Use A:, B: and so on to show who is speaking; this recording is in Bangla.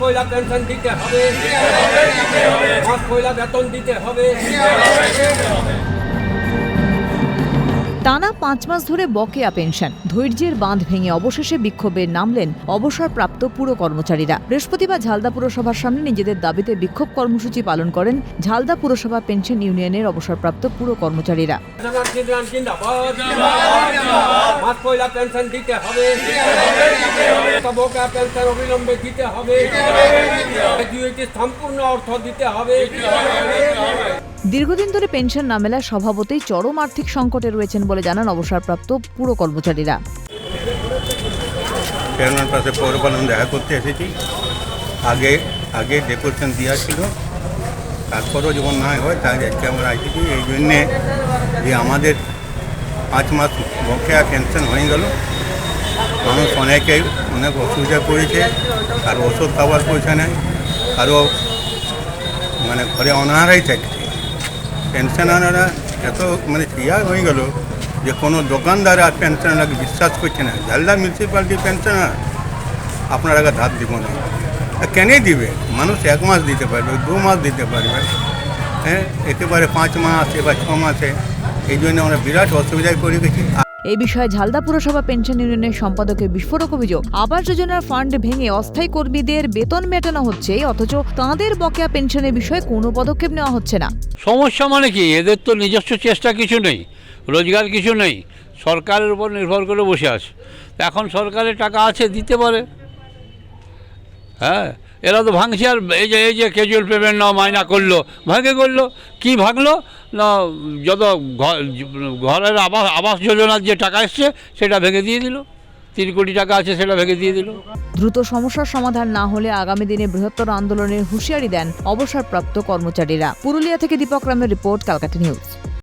A: পয়লা পেনশন দিতে হবে। পয়লা বেতন দিতে হবে।
B: টানা পাঁচ মাস ধরে বকেয়া পেনশন ধৈর্যের বাঁধ ভেঙে অবশেষে বিক্ষোভে নামলেন অবসরপ্রাপ্ত পুর কর্মচারীরা। বৃহস্পতিবার ঝালদা পুরসভার সামনে নিজেদের দাবিতে বিক্ষোভ কর্মসূচি পালন করেন ঝালদা পুরসভা পেনশন ইউনিয়নের অবসরপ্রাপ্ত পুর কর্মচারীরা।
A: পেনশন দিতে হবে। বকেয়া পেনশন অবিলম্বে দিতে হবে। সম্পূর্ণ অর্থ দিতে হবে।
B: দীর্ঘদিন ধরে পেনশন না মেলার স্বভাবতেই চরম আর্থিক সংকটে রয়েছেন বলে জানান অবসরপ্রাপ্ত পুরো কর্মচারীরা।
C: চেয়ারম্যান পাশে পৌরপালন দেখা করতে এসেছি। আগে আগে ডেপুটেশন দেওয়া ছিল। তারপরেও যখন না হয় তাই আজকে আমরা এসেছি এই জন্যে যে আমাদের পাঁচ মাস বকেয়া পেনশন হয়ে গেল। মানুষ অনেকেই অনেক অসুবিধা পড়েছে আর ওষুধ খাবার পয়সা নেই আরও মানে ঘরে অনাহারাই থাকছে পেনশনাররা এত মানে ক্রিয়া হয়ে গেল যে কোনো দোকানদার আর পেনশনারকে বিশ্বাস করছে না। ঝালদা মিউনিসিপ্যালিটি পেনশনার আপনারা ধার দিব না। কেনই দিবে? মানুষ এক মাস দিতে পারবে, দু মাস দিতে পারবে। হ্যাঁ একেবারে পাঁচ মাস, এবার ছ মাসে। এই জন্য আমরা বিরাট অসুবিধায় পড়ে গেছি।
B: এই বিষয়ে ঝালদা পুরসভা পেনশন ইউনিয়নের সম্পাদকের বিস্ফোরক অভিযোগ। আবাস যোজনার ফান্ড ভেঙে অস্থায়ী কর্মীদের বেতন মেটানো হচ্ছে, অথচ তাঁদের বকেয়া পেনশনের বিষয়ে কোনো পদক্ষেপ নেওয়া হচ্ছে না।
D: সমস্যা মানে কি? এদের তো নিজস্ব চেষ্টা কিছু নেই, রোজগার কিছু নেই, সরকারের উপর নির্ভর করে বসে আছে। এখন সরকারের টাকা আছে, দিতে পারে। হ্যাঁ? এরা তো ভাঙছে আর এই যে এই যে ক্যাজুয়াল পেমেন্ট না মাইনা করল। ভাঙে করল? কি ভাঙলো না, যত ঘরের আবাস আবাস যোজনার যে টাকা এসছে, সেটা ভেঙে দিয়ে দিল। তিন কোটি টাকা আছে, সেটা ভেঙে দিয়ে দিল।
B: দ্রুত সমস্যার সমাধান না হলে আগামী দিনে বৃহত্তর আন্দোলনের হুঁশিয়ারি দেন অবসরপ্রাপ্ত কর্মচারীরা। পুরুলিয়া থেকে দীপক রামের রিপোর্ট ক্যালকাটা নিউজ।